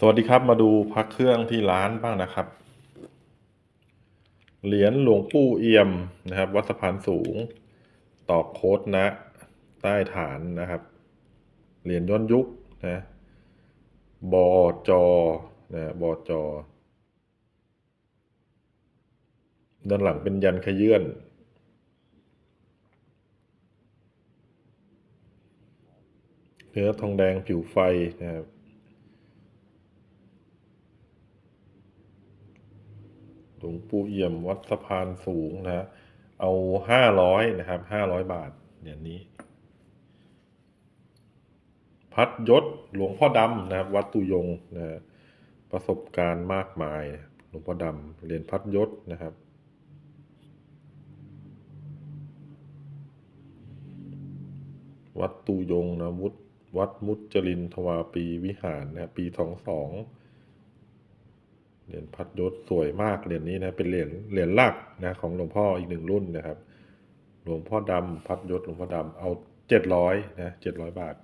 สวัสดีครับมาดูพักเครื่องที่ร้านบ้างนะครับ เหรียญหลวงปู่เอี่ยมนะครับ วัดสะพานสูง ตอกโค้ดนะ ใต้ฐานนะครับ เหรียญย้อนยุคนะบอจอนะบอจอ ด้านหลังเป็นยันขยื่นเนื้อทองแดงผิวไฟนะครับ หลวงปู่เอี่ยมวัดสะพานสูงนะเอาห้าร้อยนะครับห้าร้อยบาทเหรียญนี้ พัดยศหลวงพ่อดำนะครับ วัดตุยงนะประสบการณ์มากมาย หลวงพ่อดำเหรียญพัดยศนะครับวัดตุยงนะวุฒวัดมุจรินทวาปีวิหารนะครับปีสองสอง เหรียญพัดยศสวยมากเหรียญนี้นะเป็นเหรียญเหรียญหลักนะของหลวงพ่ออีกหนึ่งรุ่นนะครับ หลวงพ่อดำพัดยศหลวงพ่อดำเอาเจ็ดร้อยนะเจ็ดร้อยบาท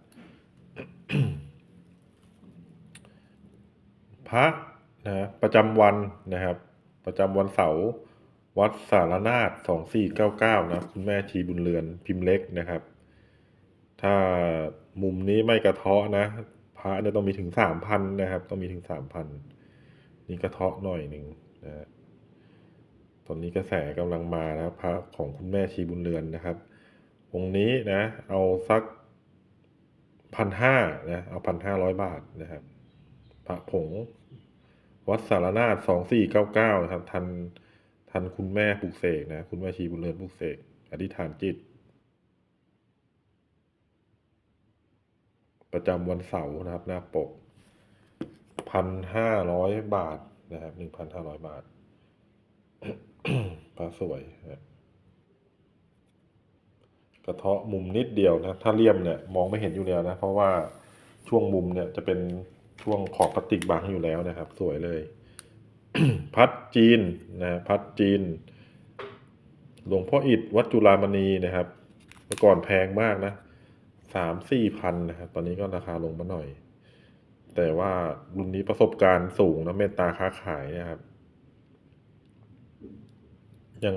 พระนะประจำวันนะครับ ประจำวันเสาร์วัดสารนาฏสองสี่เก้าเก้านะคุณแม่ชีบุญเรือนพิมพ์เล็กนะครับ ถ้ามุมนี้ไม่กระเทาะนะ พระเนี่ยต้องมีถึงสามพันนะครับ ต้องมีถึงสามพัน นี่กระเทาะหน่อยหนึ่งนะฮะตอนนี้กระแสกำลังมานะครับพระของคุณแม่ชีบุญเรือนนะครับองค์นี้นะ เอาสักพันห้านะเอาพันห้าร้อยบาทนะครับพระผง วัดสารนาฏสองสี่เก้าเก้านะครับทันทันคุณแม่ปลูกเสกนะ คุณแม่ชีบุญเรือนปลูกเสกอธิษฐานจิต ประจำวันเสาร์นะครับ หน้าปก พันห้าร้อยบาทนะครับหนึ่งพันห้าร้อยบาทปลาสวยนะกระเทาะมุมนิดเดียวนะ ถ้าเลี่ยมเนี่ยมองไม่เห็นอยู่แล้วนะ เพราะว่าช่วงมุมเนี่ยจะเป็นช่วงขอบพลาสติกบังอยู่แล้วนะครับ สวยเลย พัดจีนนะพัดจีน หลวงพ่ออิฐวัดจุฬามณีนะครับเมื่อก่อนแพงมากนะสามสี่พันนะครับ ตอนนี้ก็ราคาลงมาหน่อย แต่ว่ารุ่นนี้ประสบการณ์สูงนะเมตตาค้าขายนะครับ ยัง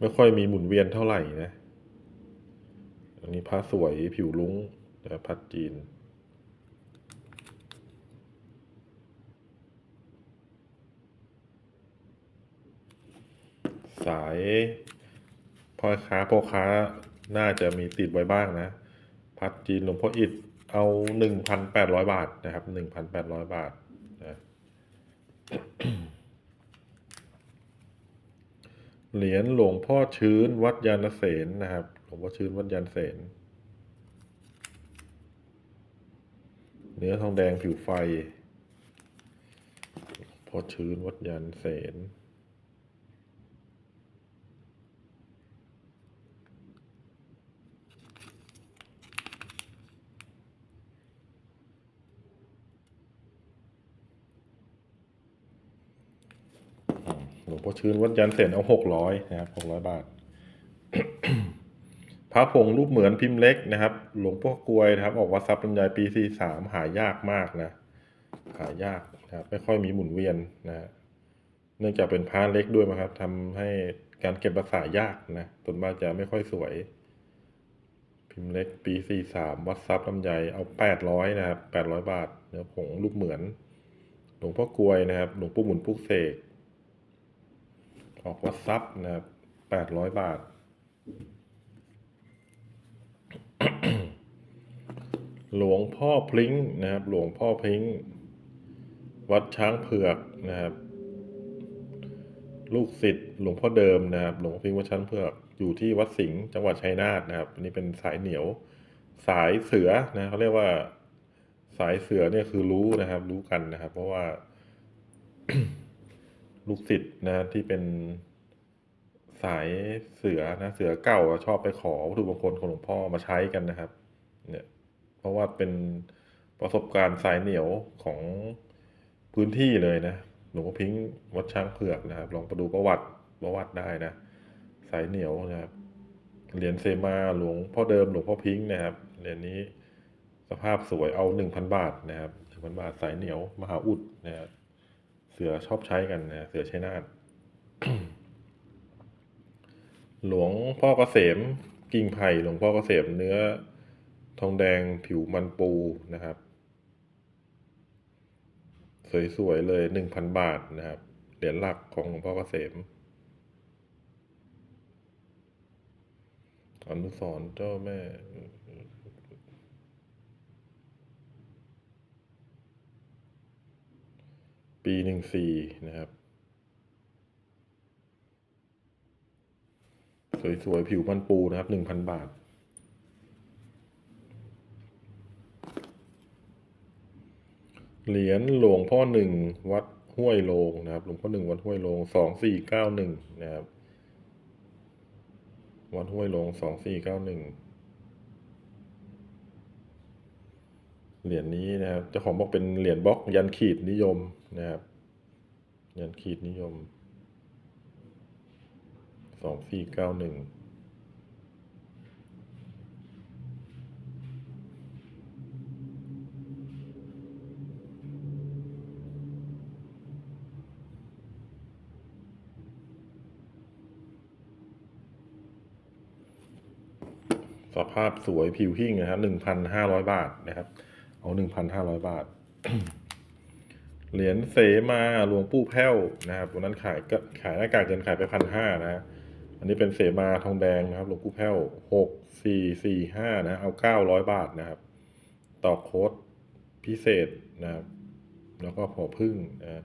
ไม่ค่อยมีหมุนเวียนเท่าไหร่นะ อันนี้ผ้าสวยผิวลุ้งนะครับพัดจีน สายพ่อค้าพ่อค้าน่าจะมีติดไว้บ้างนะ พัดจีนหลวงพ่ออิฐ เอาหนึ่งพันแปดร้อยบาทนะครับหนึ่งพันแปดร้อยบาทนะเหรียญหลวงพ่อชื้นวัดยานเสนนะครับ หลวงพ่อชื้นวัดยานเสนเนื้อทองแดงผิวไฟพ่อชื้นวัดยานเสน หล วงพ่อชื้นวัดยันเสนเอาหกร้อยนะครับหกร้อยบาท พระผงรูปเหมือนพิมพ์เล็กนะครับ หลวงพ่อกลวยนะครับ ออกวัดทรัพย์ลำไยปีสี่สามหายากมากนะ หายากนะครับไม่ค่อยมีหมุนเวียนนะ เนื่องจากเป็นพระเล็กด้วยมั้งครับทำให้การเก็บรักษายากนะต้นมากจะไม่ค่อยสวย พิมพ์เล็กปีสี่สามวัดทรัพย์ลำไยเอาแปดร้อยนะครับแปดร้อยบาทเนื้อผงรูปเหมือนหลวงพ่อกลวยนะครับ หลวงปู่หมุนปุกเสก ออกวัดซับนะครับแปดร้อยบาท หลวงพ่อพลิงนะครับ หลวงพ่อพลิงวัดช้างเผือกนะครับ ลูกศิษย์หลวงพ่อเดิมนะครับ หลวงพ่อพลิงวัดช้างเผือกอยู่ที่วัดสิงห์จังหวัดชัยนาทนะครับอันนี้เป็นสายเหนียว สายเสือนะเขาเรียกว่าสายเสือเนี่ยคือรู้นะครับ รู้กันนะครับ เพราะว่า ลูกศิษย์นะที่เป็นสายเสือนะเสือเก่าชอบไปขอวัตถุมงคลของหลวงพ่อมาใช้กันนะครับ เนี่ย เพราะว่าเป็นประสบการณ์สายเหนียวของพื้นที่เลยนะหลวงพ่อพิงค์วัดช้างเผือกนะครับลองไปดูประวัติประวัติได้นะสายเหนียวนะครับเหรียญเซมาหลวงพ่อเดิมหลวงพ่อพิงค์นะครับเหรียญนี้สภาพสวยเอาหนึ่งพันบาทนะครับหนึ่งพันบาทสายเหนียวมหาอุดนะฮะเสือชอบใช้กันนะเสือชัยนาทหลวงพ่อเกษมกิ่งไผ่หลวงพ่อเกษมเนื้อทองแดงผิวมันปูนะครับ สวยๆเลยหนึ่งพันบาทนะครับ เหรียญหลักของหลวงพ่อเกษมอนุสรเจ้าแม่ ปีหนึ่งสี่นะครับ สวยๆ ผิวมันปูนะครับหนึ่งพันบาท เหรียญหลวงพ่อหนึ่งวัดห้วยโลงนะครับ หลวงพ่อหนึ่งวัดห้วยโลงสองสี่เก้าหนึ่งนะครับ วัดห้วยโลงสองสี่เก้าหนึ่งเหรียญนี้นะครับเจ้าของบอกเป็นเหรียญบล็อกยันขีดนิยม นะครับยันขีดนิยม สองสี่เก้าหนึ่งสภาพสวยผิวหิ้งนะครับหนึ่งพันห้าร้อยบาทนะครับ เอาหนึ่งพันห้าร้อยบาท เหรียญเสมาหลวงปู่แพ้วนะครับวันนั้นขายก็ขายหน้ากากเกินขายไปพันห้านะอันนี้เป็นเสมาทองแดงนะครับหลวงปู่แพ้วหกสี่สี่ห้านะเอาเก้าร้อยบาทนะครับ ต่อโค้ดพิเศษนะครับ แล้วก็พอพึ่งนะ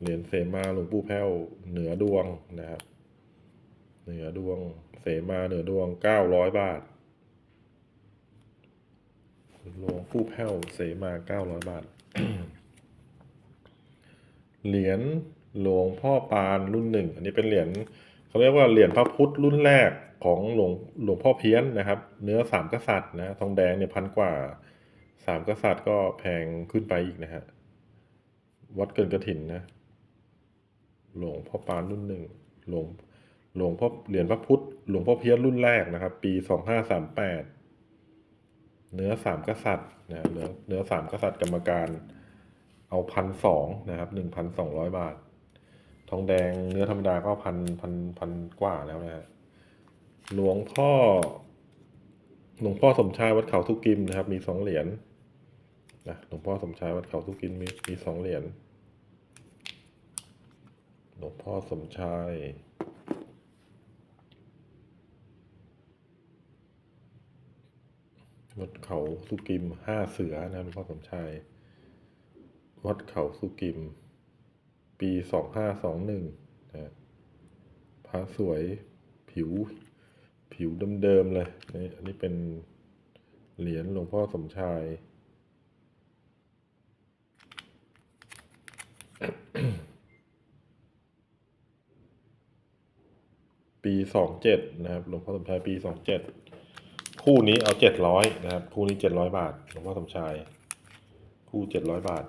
เหรียญเสมาหลวงปู่แพ้วเหนือดวงนะครับ เหนือดวงเสมาเหนือดวงเก้าร้อยบาทหลวงปู่แพ้วเสมาเก้าร้อยบาท เหรียญหลวงพ่อปานรุ่นหนึ่ง อันนี้เป็นเหรียญเขาเรียกว่าเหรียญพระพุทธรุ่นแรกของหลวงหลวงพ่อเพี้ยนนะครับ เนื้อสามกษัตริย์นะทองแดงเนี่ยพันกว่าสามกษัตริย์ก็แพงขึ้นไปอีกนะฮะวัดเกินกระถินนะ หลวงพ่อปานรุ่นหนึ่งหลวงหลวงพ่อเหรียญพระพุทธหลวงพ่อเพี้ยนรุ่นแรกนะครับ ปีสองห้าสามแปดเนื้อสามกษัตริย์นะเนื้อเนื้อสามกษัตริย์กรรมการ เอาพันสองนะครับหนึ่งพันสองร้อยบาท ทองแดงเนื้อธรรมดาก็พันพันพันกว่าแล้วนะฮะหลวงพ่อ หลวงพ่อสมชายวัดเขาทุกิมนะครับ มีสองเหรียญนะหลวงพ่อสมชายวัดเขาทุกิมมีมีสองเหรียญหลวงพ่อสมชายวัดเขาสุกิมห้าเสือนะหลวงพ่อสมชาย วัดเขาสุกิม ปีสองห้าสองหนึ่งนะพระสวยผิว ผิวเดิมๆเลยนี่อันนี้เป็นเหรียญหลวงพ่อสมชาย ปีสองเจ็ดนะครับ หลวงพ่อสมชายปีสองเจ็ดคู่นี้เอาเจ็ดร้อยนะครับ คู่นี้เจ็ดร้อยบาท หลวงพ่อสมชาย คู่เจ็ดร้อยบาท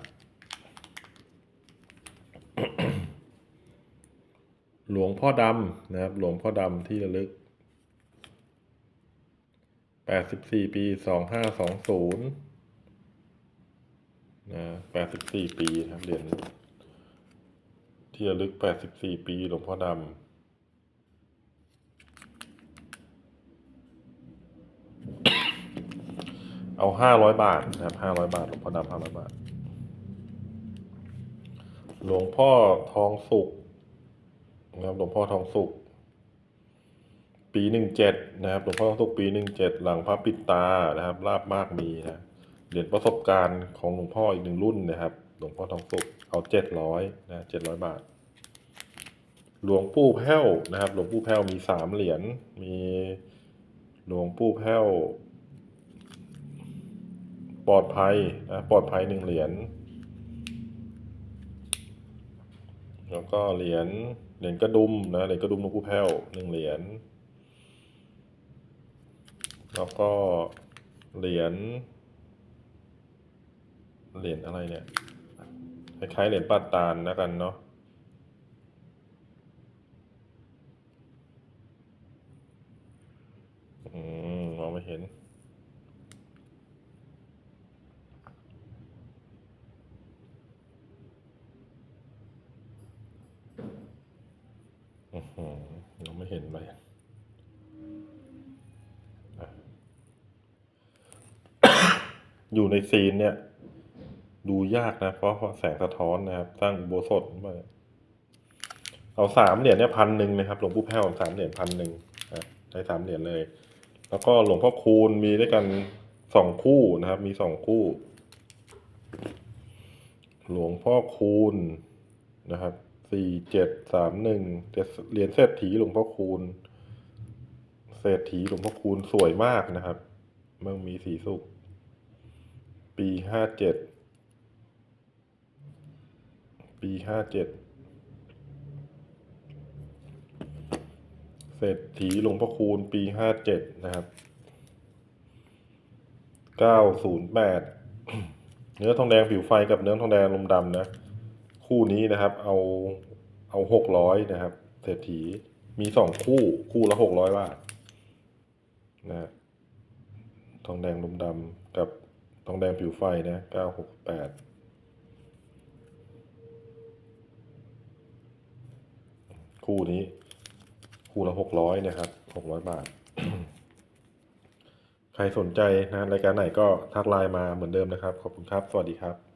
หลวงพ่อดำนะครับ หลวงพ่อดำที่ระลึกแปดสิบสี่ปีสองห้าสองศูนย์นะแปดสิบสี่ปีนะครับเหรียญที่ระลึกแปดสิบสี่ปี หลวงพ่อดำเอาห้าร้อยบาทนะครับห้าร้อยบาท หลวงพ่อดำห้าร้อยบาท หลวงพ่อทองสุก นะครับหลวงพ่อทองสุกปีหนึ่งเจ็ดนะครับหลวงพ่อทองสุกปีหนึ่งเจ็ดหลังพระปิดตานะครับลาบมากมีนะเหรียญประสบการณ์ของหลวงพ่ออีกหนึ่งรุ่นนะครับ หลวงพ่อทองสุกเอาเจ็ดร้อยนะเจ็ดร้อยบาท หลวงปู่แพ้วนะครับ หลวงปู่แพ้วมีสามเหรียญมีหลวงปู่แพ้วปลอดภัยนะปลอดภัยหนึ่งเหรียญแล้วก็เหรียญ เหรียญกระดุมนะเหรียญกระดุมหลวงปู่แพ้วหนึ่งเหรียญแล้วก็เหรียญเหรียญอะไรเนี่ยคล้ายๆเหรียญปาตานนะกันเนาะอืมมองไม่เห็น อื้อหือยังไม่เห็นเลยอยู่ในซีนเนี่ย ดูยากนะ เพราะแสงสะท้อนนะครับ สร้างโบสถมาเอาสามเหรียญเนี่ยพันหนึ่งนะครับ หลวงปู่แพ้วสามเหรียญพันหนึ่งนะได้สามเหรียญเลย แล้วก็หลวงพ่อคูณมีด้วยกันสองคู่นะครับ มีสองคู่ หลวงพ่อคูณนะครับ สี่เจ็ดสามหนึ่งเหรียญเศรษฐีหลวงพ่อคูณ เศรษฐีหลวงพ่อคูณสวยมากนะครับ เมืองมีสีสุข ปีห้าเจ็ด ปีห้าเจ็ด เศรษฐีหลวงพ่อคูณปีห้าเจ็ดนะครับ เก้าศูนย์แปด เนื้อทองแดงผิวไฟกับเนื้อทองแดงลมดำนะ คู่นี้นะครับ เอาเอาหกร้อยนะครับเศรษฐีมีสองคู่คู่ละหกร้อยบาทนะทองแดงลมดำกับทองแดงผิวไฟนะเก้าหกแปดคู่นี้คู่ละหกร้อยนะครับหกร้อยบาท ใครสนใจนะรายการไหนก็ทักไลน์มาเหมือนเดิมนะครับ ขอบคุณครับ สวัสดีครับ